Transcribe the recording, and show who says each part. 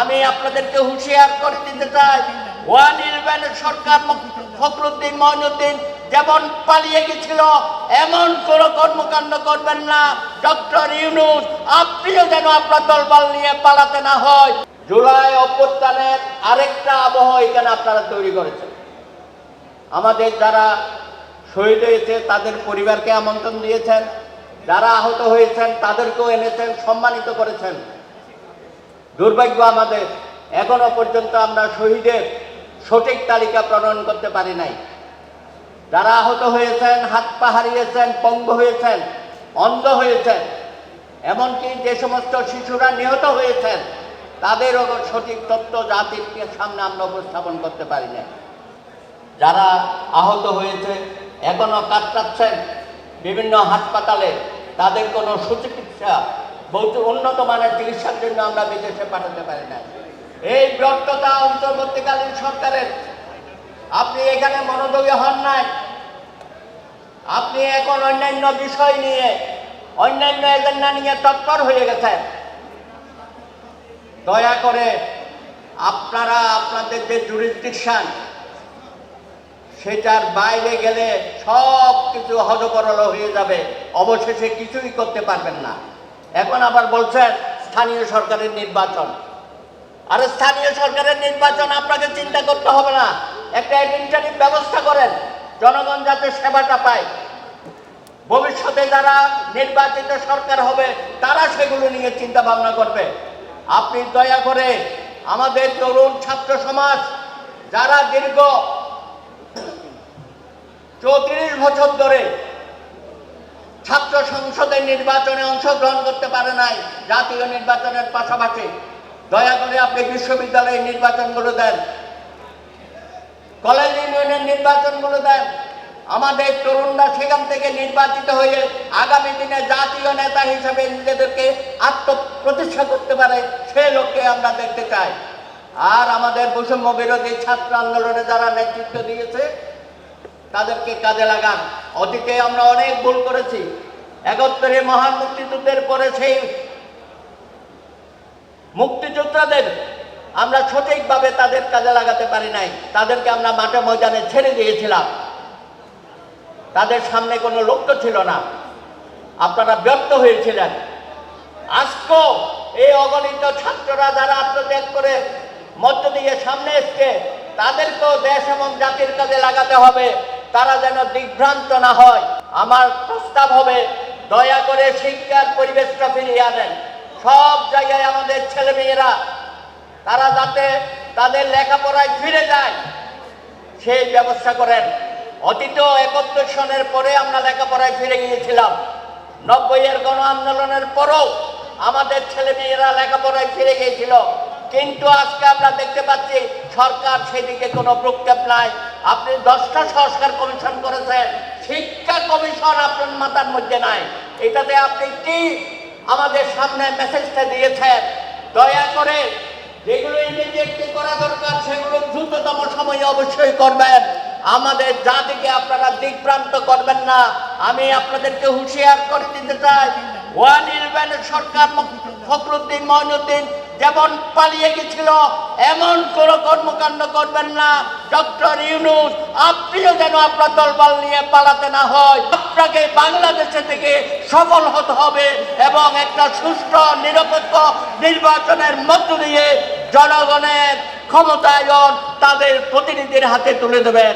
Speaker 1: আমি আপনাদেরকে হুঁশিয়ার করে দিতে চাই। ওয়ান সরকার ফখরুদ্দিন মঈনুদ্দিন যেমন পালিয়ে গেছিল, এমন কোন কর্মকাণ্ড করবেন না। ডক্টর ইউনুস, আপনিও যেন আপনার দলবল নিয়ে পালাতে না হয়। জুলাই অভ্যুত্থানের আরেকটা আবহ এখানে আপনারা তৈরি করেছেন। আমাদের যারা শহীদ হয়েছে, তাদের পরিবারকে আমন্ত্রণ দিয়েছেন। যারা আহত হয়েছেন, তাদেরকেও এনেছেন, সম্মানিত করেছেন। দুর্ভাগ্য আমাদের। এখনও পর্যন্ত আমরা শহীদের সঠিক তালিকা প্রণয়ন করতে পারি নাই। যারা আহত হয়েছেন, হাত পা হারিয়েছেন, পঙ্গ হয়েছেন, অন্ধ হয়েছেন, এমনকি যে সমস্ত শিশুরা নিহত হয়েছেন, তাদেরও সঠিক তথ্য জাতির সামনে আমরা উপস্থাপন করতে পারি না যারা আহত হয়েছে, এখনও কাটাচ্ছেন বিভিন্ন হাসপাতালে, তাদের কোনো সুচিকিৎসা বহুত উন্নত মানের চিকিৎসার জন্য আমরা বিদেশে পাঠাতে পারি না এই ব্যর্থতা অন্তর্বর্তীকালীন সরকারের। আপনি এখানে মনোযোগী হন নাই। আপনি এখন অন্যান্য বিষয় নিয়ে, অন্যান্য এজেন্ডা নিয়ে তৎপর হয়ে গেছেন। দয়া করে আপনারা আপনাদের যে জুরিসডিকশন সেটার বাইরে গেলে সব কিছু হজকরল হয়ে যাবে। অবশেষে কিছুই করতে পারবেন না। এখন আবার বলছেন স্থানীয় সরকারের নির্বাচন। আরে স্থানীয় সরকারের নির্বাচন আপনাকে চিন্তা করতে হবে না। একটা অ্যাডমিনিস্ট্রেটিভ ব্যবস্থা করেন, জনগণ যাতে সেবাটা পায়। ভবিষ্যতে যারা নির্বাচিত সরকার হবে, তারা সেগুলো নিয়ে চিন্তা ভাবনা করবে। আপনি দয়া করে আমাদের তরুণ ছাত্র সমাজ, যারা দীর্ঘ চৌত্রিশ বছর ধরে ছাত্র সংসদের নির্বাচনে অংশগ্রহণ করতে পারে নাই, জাতীয় নির্বাচনের পাশাপাশি। দয়া করে আপনি বিশ্ববিদ্যালয়ের নির্বাচনগুলো দেন। কলেজ ইউনিয়নের নির্বাচনগুলো দেন। আমাদের তরুণরা সেখান থেকে নির্বাচিত হয়ে আগামী দিনে জাতীয় নেতা হিসেবে নিজেদেরকে আত্মপ্রতিষ্ঠা করতে পারে, সে লক্ষ্যে আমরা দেখতে চাই। আর আমাদের বৈষম্য বিরোধী ছাত্র আন্দোলনে যারা নেতৃত্ব দিয়েছে, তাদেরকে কাজে লাগান। অতীতে আমরা অনেক ভুল করেছি। একত্তরে মহান মুক্তিযুদ্ধের পরে সেই মুক্তিযোদ্ধাদের আমরা সঠিকভাবে তাদের কাজে লাগাতে পারি নাই। তাদেরকে আমরা মাঠে ময়দানে ছেড়ে দিয়েছিলাম। তাদের সামনে কোনো লক্ষ্য ছিল না। আপনারা ব্যর্থ হয়েছিলেন। আজকেও এই অগণিত ছাত্ররা যারা আত্মত্যাগ করে মধ্য দিয়ে সামনে এসছে, তাদেরকেও দেশ এবং জাতির কাজে লাগাতে হবে। তারা যেন দিগ্ভ্রান্ত না হয়। আমার প্রস্তাব হবে, দয়া করে শিক্ষার পরিবেশটা ফিরিয়ে আনেন। সব জায়গায় আমাদের ছেলেমেয়েরা, তারা যাতে তাদের লেখাপড়ায় ফিরে যায়, সেই ব্যবস্থা করেন। অতীত একাত্তর সনের পরে আমরা লেখাপড়ায় ফিরে গিয়েছিলাম। নব্বইয়ের গণ আন্দোলনের পরও আমাদের ছেলে মেয়েরা লেখাপড়ায় ফিরে গিয়েছিল। কিন্তু আজকে আমরা দেখতে পাচ্ছি সরকার সেদিকে কোনো প্রক্ষেপ নাই। আপনি দশটা সংস্কার কমিশন করেছেন, শিক্ষা কমিশন আপনার মাথার মধ্যে নাই। এটাতে আপনি কি আমাদের সামনে মেসেজটা দিয়েছেন? দয়া করে যেগুলো ইমিডিয়েটলি করা দরকার, সেগুলো দ্রুততম সময়ে অবশ্যই করবেন। আমাদের জাতিকে আপনারা দিকভ্রান্ত করবেন না। আমি আপনাদেরকে হুঁশিয়ার করে দিতে চাই। ওয়ান ইলেভেন সরকার ফখরুদ্দিন মঈনুদ্দিন যেমন পালিয়ে গেছিল, এমন কোন কর্মকাণ্ড করবেন না। ডক্টর ইউনুস, আপনিও যেন আপনার দলবল নিয়ে পালাতে না হয়। আপনাকে বাংলাদেশে থেকে সফল হতে হবে এবং একটা সুষ্ঠু, নিরপেক্ষ নির্বাচনের মধ্য দিয়ে জনগণের ক্ষমতায়ন তাদের প্রতিনিধির হাতে তুলে দেবেন।